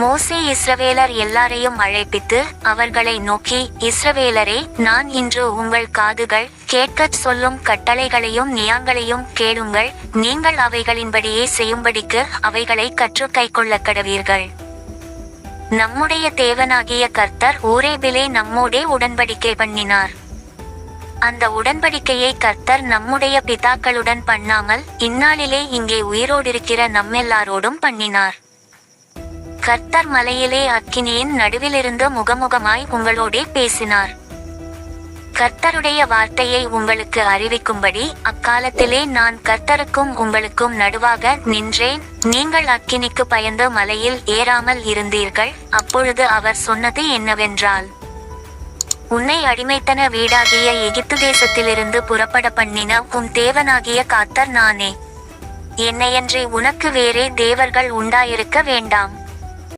மோசே இஸ்ரவேலர் எல்லாரையும் அழைப்பித்து அவர்களை நோக்கி இஸ்ரவேலரே நான் இன்று உங்கள் காதுகள் கேட்கச் சொல்லும் கட்டளைகளையும் நியாங்களையும் கேளுங்கள். நீங்கள் அவைகளின்படியே செய்யும்படிக்கு அவைகளை கற்று கைக்கொள்ள கடவீர்கள். நம்முடைய தேவனாகிய கர்த்தர் ஊரேபிலே நம்மோடே உடன்படிக்கை பண்ணினார். அந்த உடன்படிக்கையை கர்த்தர் நம்முடைய பிதாக்களுடன் பண்ணாமல் இந்நாளிலே இங்கே உயிரோடிருக்கிற நம்மெல்லாரோடும் பண்ணினார். கர்த்தர் மலையிலே அக்கினியின் நடுவிலிருந்து முகமுகமாய் உங்களோடே பேசினார். கர்த்தருடைய வார்த்தையை உங்களுக்கு அறிவிக்கும்படி அக்காலத்திலே நான் கர்த்தருக்கும் உங்களுக்கும் நடுவாக நின்றேன். நீங்கள் அக்கினிக்கு பயந்து மலையில் ஏறாமல் இருந்தீர்கள். அப்பொழுது அவர் சொன்னது என்னவென்றால் உன்னை அடிமைத்தன வீடாகிய எகிப்து தேசத்திலிருந்து புறப்பட பண்ணின உன் தேவனாகிய காத்தர் நானே. என்னையன்றி உனக்கு வேறே தேவர்கள் உண்டாயிருக்க வேண்டாம்.